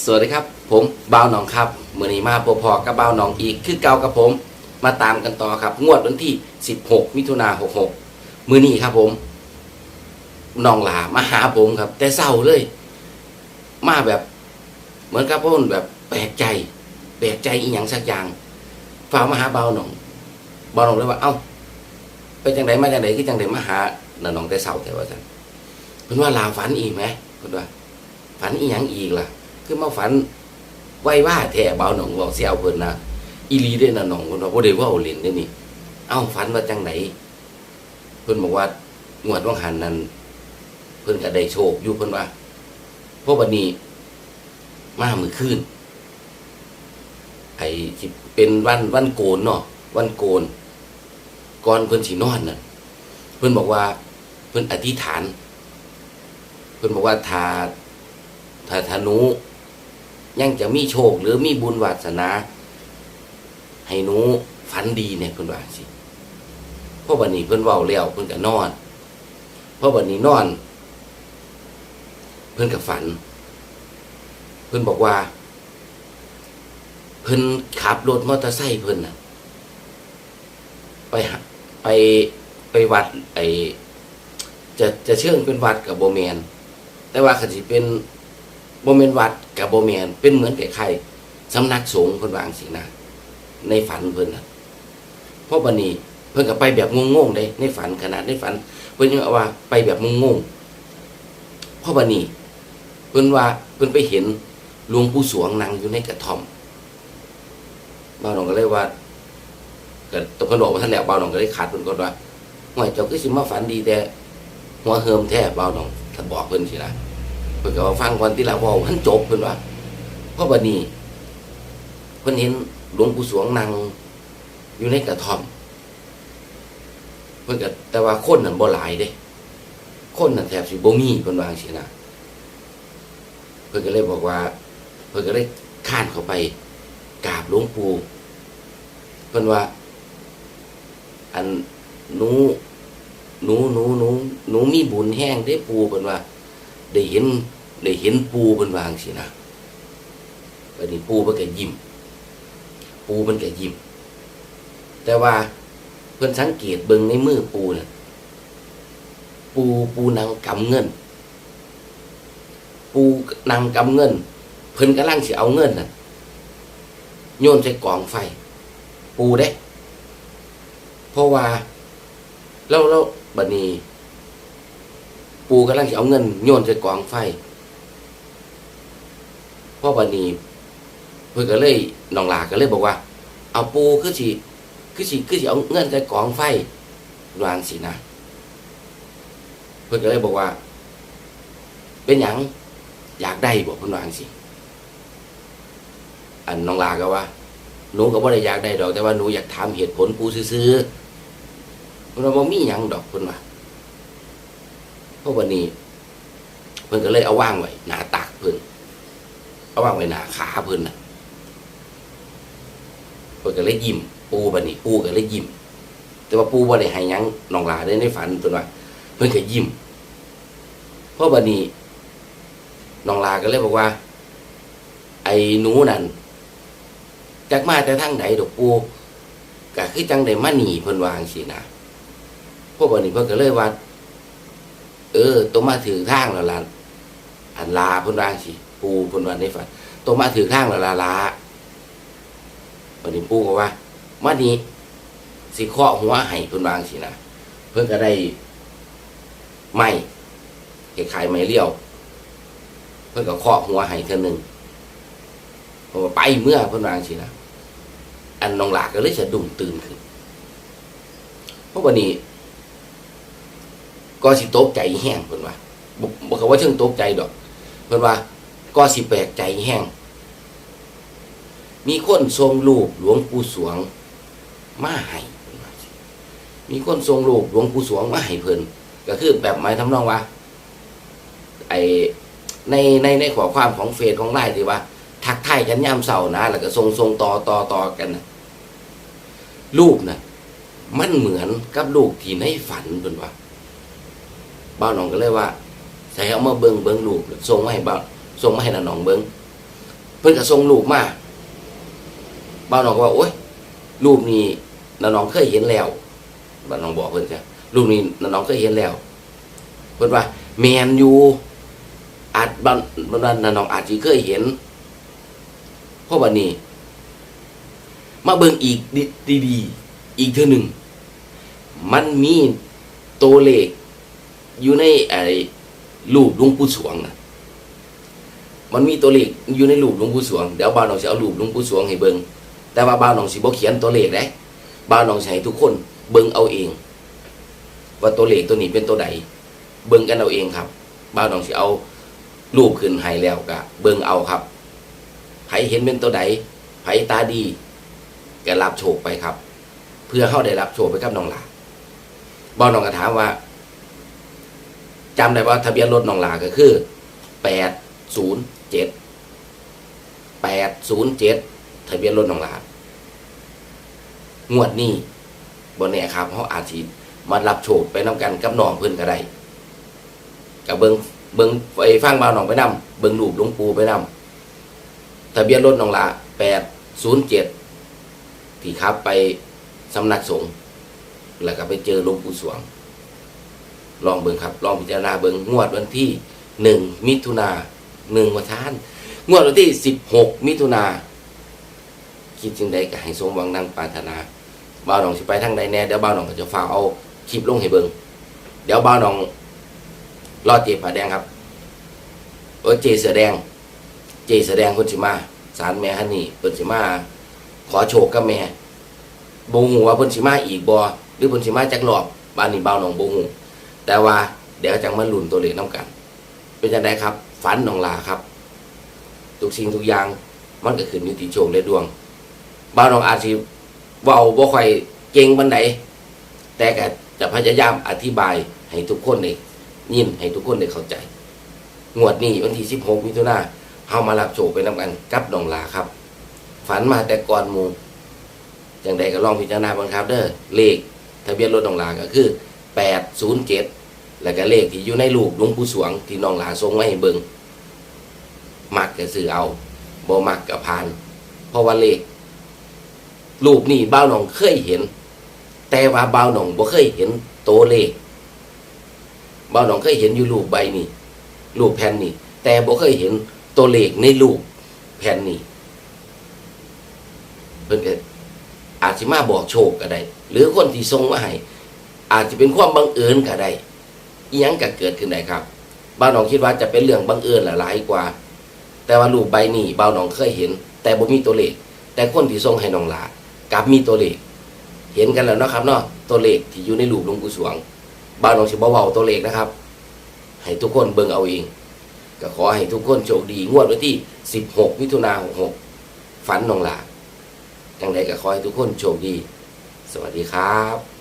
สวัสดีครับ ผมบ่าวหนองครับมือนี้มาพอพอกับบ่าวหนองอีก คือเก่ากับผม มาตามกันต่อครับ งวดวันที่ 16 มิถุนา66 มือนี้ครับผมน้องหลามาหาผมครับ แต่เศร้าเลย มาแบบ เหมือนกับพ่นแบบแปลกใจ แปลกใจอีหยังสักอย่างฝามาหาบ่าวหนองบ่าวหนองเลยว่า เอ้า ไปจังไดมาจังไดคือจังไดมาหาน้นองแต่เศร้าแต่ว่าจันเพิ่นว่าลาฝันอีกไหมเพิ่นว่า ฝันอีหยังอีกล่ะ คือมาฝันไว้ว่าแท้เบาหนองบอกเสียวเพิ่นนะอีลีได้อนะหนองเพิ่นว่าบ่ได้ว่าเล่นเด้นี่ เอ้าฝันว่าจังไหนเพิ่นบอกว่างวดว่างหันนั้นเพิ่นก็ได้โชคอยู่เพิ่นว่าเพราะวันนี้ มามื้อคืนไอ้ที่เป็นวันวันโกนเนาะวันโกนก่อนเพิ่นสินอนน่ะเพิ่นบอกว่า เพิ่นอธิษฐาน เพิ่นบอกว่าถ้าถ้าธนู ยังจะมีโชคหรือมีบุญวาสนา ให้หนูฝันดีเนี่ยเพิ่นว่าสิเพราะวันนี้เพิ่นเว้าแล้วเพิ่นก็นอนเพราะวันนี้นอน เพิ่นก็ฝัน เพิ่นบอกว่า เพิ่นขับรถมอเตอร์ไซค์เพิ่นน่ะ ไปไปไปวัด ไอจะจะเชื่องเป็นวัดกับโบแมนแต่ว่าขสิเป็นโบเมนวัด กับโบเมนเป็นเหมือนกับใครสำนักสงฆ์เพิ่นวางสินะในฝันเพิ่นนะเพราะบันนี้เพิ่นก็ไปแบบงงๆเลยในฝันขนาดในฝัน เพิ่นยังว่าไปแบบงงๆเพราะบันนี้เพิ่นว่าเพิ่นไปเห็นหลวงปู่สวงนั่งอยู่ในกระท่อมบ่าวหนองก็เลยว่าก็ตกกระโดดมาท่านแล้วบ่าวหนองก็เลยขาดเพิ่นก่อนว่าห่วยเจ้าคือสิมาฝันดีแต่หัวเฮิมแท้บ่าวหนองถ้าบอกเพิ่นสินะ เพิ่นก็ว่าฟังก่อนที่เราเว้ามันจบเพิ่นว่าเพราะบัดนี้เพิ่นเห็นหลวงปู่สวงนั่งอยู่ในกระท่อม เพิ่นก็แต่ว่าคนนั้นบ่หลายเด้ คนนั้นแทบสิบ่มีเพิ่นวางซี่นะเพิ่นก็เลยบอกว่า เพิ่นก็เลยข้านเข้าไปกราบหลวงปู่เพิ่นว่า อันหนูหนูหนูหนูหนูมีบุญแห้งได้ปู่เพิ่นว่า ได้เห็นได้เห็นปูเป็นวางสินะวันนี้ปูมันแกยิ้ม ปูมันแกยิ้ม แต่ว่าเพื่อนสังเกตเบิ่งในมือปูน่ะปูปูนางกำเงิน ปูนางกำเงิน เพิ่นกำลังสิเอาเงินน่ะโยนใส่กองไฟ ปูเด้ เพราะว่าแล้วแล้วบัดนี้ ปูกำลังจะเอาเงินโยนใส่กองไฟพ่อบันนีเพื่อก็เลยน้องหลาก็เลยบอกว่า เอาปูคือสิคือสิคือสิเอาเงินใส่กองไฟวางสินะเพื่อก็เลยบอกว่า เป็นหยังอยากได้บอกเพื่อนวางสิอันน้องลาก็ว่าหนูก็บ่ได้อยากได้ดอก แต่ว่าหนูอยากถามเหตุผลปูซื้อๆเพื่อนว่ามีหยังดอกเพื่อนว่า เพราะวันนี้เพิ่นก็เลยเอาว่างไว้หนาตักเพิ่นเอาว่างไว้หนาขาเพิ่นน่ะเพิ่นก็เลยยิ้มปูบัดนี้ปูก็เลยยิ้มแต่ว่าปูบ่ได้ให้หยังน้องลาได้ในฝันเพิ่นว่าเพิ่นก็ยิ้มเพราะบัดนี้น้องลาก็เลยบอกว่า ไอ้หนูนั่นจากมาแต่ทางใดดอกปูก็คือจังได้มาหนีเพิ่นวาจังสินะพราะบัดนี้เพิ่นก็เลยว่า เออตัวมาถือข้างแล้วล่ะอันลาพุ่นวางสิปูพุ่นวันในฝันตัวมาถือข้างแล้วล่ะลาวันนี้ปูก็ว่ามานี้สิเคาะหัวให้พุ่นวางสินะเพิ่นก็ได้ไม้ไอ้ขายไม้เลี้ยว เพิ่นก็เคาะหัวให้เท่านึงเพราะว่าไปเมื่อพุ่นวางสินะอันนองหลากก็เลยสะดุ้งตื่นขึ้นเพราะวันนี้ ก็สิตกใจแห้งเพิ่นว่าบ่บ่เขาว่าเชิงตกใจดอกเพิ่นว่า ก็สิแปลกใจแห้งมีคนทรงรูปหลวงปู่สวงมาให้เพิ่นว่ามีคนทรงรูปหลวงปู่สวงมาให้เพิ่นก็คือแบบหมายทำนองว่า ไอในในในข้อความของเฟซของไลน์ที่ว่า ทักทายกันยามเช้านะแล้วก็ทรงทรงต่อต่อต่อกันนะรูปน่ะมันเหมือนกับลูกที่ในฝันเพิ่นว่า บ้าวหนองก็เลยว่าใส่เอามาเบิ้งเบิ้งรูปส่งมาให้บ้าส่งมาให้น้าหนองเบิ้งเพิ่นก็ส่งรูปมาบ้าวน้องก็ว่าโอ๊ยรูปนี้น้าน้องเคยเห็นแล้วบ้าวน้องบอกเพิ่นจ้ะรูปนี้น้าน้องเคยเห็นแล้ว เพิ่นว่าแมนอยู่อาจบ้านบ้านน้าน้องอาจสิเคยเห็นเพราะวันนี้ มาเบิ่งอีกดีๆอีกเท่อหนึ่งมันมีตัวเลข อยู่ในไอ้รูปหลวงปู่สวงนะมันมีตัวเลขอยู่ในรูปหลวงปู่สวงเดี๋ยวบ่าวน้องสิเอารูปหลวงปู่สวงให้เบิ่งแต่ว่าบ่าวน้องสิบ่เขียนตัวเลขเด้บ่าวน้องสิให้ทุกคนเบิ่งเอาเอง ว่าตัวเลขตัวนี้เป็นตัวใดเบิ่งกันเอาเองครับบ่าวน้องสิเอารูปขึ้นให้แล้วก็เบิ่งเอาครับไผเห็นเป็นตัวใดไผตาดีก็รับโชคไปครับ เพื่อเฮาได้รับโชคไปกับน้องหลาบ่าวน้องก็ถามว่า จำได้ว่าทะเบียนรถน้องหลาก็คือแปดศูนย์เจ็ดแปดศูนย์เจ็ดทะเบียนรถน้องหลางวดนี้บนแน่ครับเขาอาจสิมารับโชคไปนํกันกับน้องเพื่อนก็ได้กับเบิงเบิงไปฟังบ่าวน้องไปนํเบิงรูปหลวงปู่ไปนํทะเบียนรถน้องหลาแปดศูนย์เจ็ดที่ขับไปสำนักสงฆ์แล้วก็ไปเจอหลวงปู่สวง ลองเบิ่งครับลองพิจารณาเบิ่งงวดวันที่หนึ่งมิถุนาหนึ่งวันทานงวดวันที่สิบหกมิถุนาคิดจึงใดก็ให้สมหวังดังปรารถนาบ่าวหนองสิไปทางใดแน่เดี๋ยวบ่าวหนองก็จะฝากเอาคลิปลงให้เบิ่งเดี๋ยวบ่าวหนองรอเจผาแดงครับเออเจเสือแดง เจเสือแดงคนสิมาสารแม่ฮันนี่เพิ่นสิมา ขอโชคกับแม่บ่ฮู้ว่าเพิ่นสิมาอีกบ่หรือเพิ่นสิมาจักรอบบ้านนี้บ่าวหนองบ่ฮู้ แต่ว่าเดี๋ยวจังมาลุ้นตัวเลขนํกัน เป็นจังไดครับฝันนองลาครับ ทุกสิ่งทุกอย่างมันก็ขึ้นอยู่ที่โชคและดวงบ่าวหนองอาจสิเว้าบ่ค่อยเก่งปานใดแต่ก็จะพยายามอธิบายให้ทุกคนได้ยินให้ทุกคนได้เข้าใจ งวดนี้วันที่ 16 มิถุนายนเฮามารับโชคไปนํกันกับน้องลาครับ ฝันมาแต่ก่อนหมู่อย่างใดก็ลองพิจารณาบ้างครับเด้อเลขทะเบียนรถน้องลาก็คือ 807 แล้วก็เลขที่อยู่ในรูปหลวงปู่สวงที่น้องหลาทรงไว้ให้เบิงมักก็ซื้อเอาบ่มักก็ผ่าน เพราะว่าเลขรูปนี่บ้าวหนองเคยเห็น แต่ว่าบ้าวหนองบ่เคยเห็นตัวเลขบ้าวหนองเคยเห็นอยู่รูปใบนี่รูปแผ่นนี่แต่บ่เคยเห็นตัวเลขในรูปแผ่นนี่เพิ่นก็อาจจะมาบอกโชคก็ได้หรือคนที่ส่งมาให้ อาจจะเป็นความบังเอิญก็ได้อิหยังก็เกิดขึ้นได้ครับบ้าวหนองคิดว่าจะเป็นเรื่องบังเอิญหลายกว่า แต่ว่ารูปใบนี้บ้าวหนองเคยเห็น แต่บ่มีตัวเลข แต่คนที่ส่งให้น้องหลากลับมีตัวเลข เห็นกันแล้วนะครับเนาะตัวเลขที่อยู่ในรูปหลวงปู่สวงบ้าวหนองสิบ่เว้าตัวเลขนะครับ ให้ทุกคนเบิ่งเอาเองก็ขอให้ทุกคนโชคดีงวดวันที่ 16 มิถุนา66ฝันน้องหลาจังใดก็ขอให้ทุกคนโชคดี สวัสดีครับ